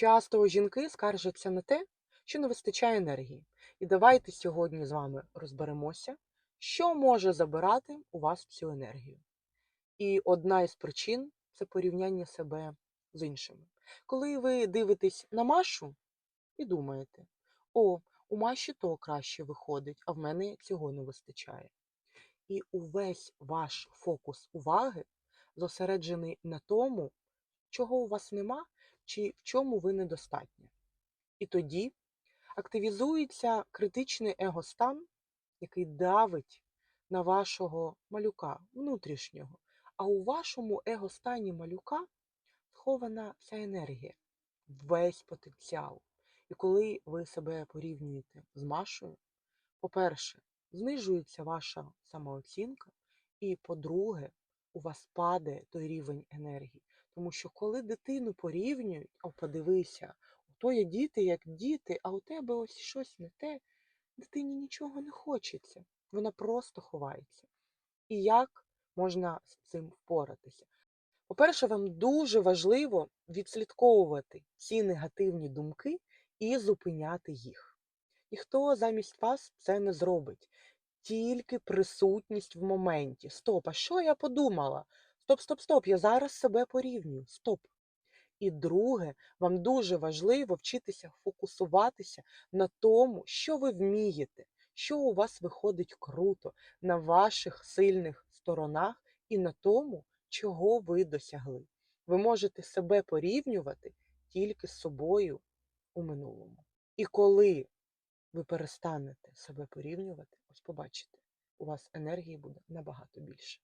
Часто жінки скаржаться на те, що не вистачає енергії. І давайте сьогодні з вами розберемося, що може забирати у вас цю енергію. І одна із причин це порівняння себе з іншими. Коли ви дивитесь на Машу і думаєте, о, у Маші то краще виходить, а в мене цього не вистачає. І увесь ваш фокус уваги зосереджений на тому, чого у вас нема, чи в чому ви недостатні. І тоді активізується критичний егостан, який давить на вашого малюка внутрішнього. А у вашому егостані малюка схована вся енергія, весь потенціал. І коли ви себе порівнюєте з Машою, по-перше, знижується ваша самооцінка, і по-друге, у вас падає той рівень енергії. Тому що коли дитину порівнюють, о, подивися, у тої діти як діти, а у тебе ось щось не те, дитині нічого не хочеться. Вона просто ховається. І як можна з цим впоратися? По-перше, вам дуже важливо відслідковувати ці негативні думки і зупиняти їх. Ніхто замість вас це не зробить. Тільки присутність в моменті. Стоп, а що я подумала? Стоп, стоп, стоп, я зараз себе порівнюю. Стоп. І друге, вам дуже важливо вчитися фокусуватися на тому, що ви вмієте, що у вас виходить круто, на ваших сильних сторонах і на тому, чого ви досягли. Ви можете себе порівнювати тільки з собою у минулому. І коли ви перестанете себе порівнювати, ось побачите, у вас енергії буде набагато більше.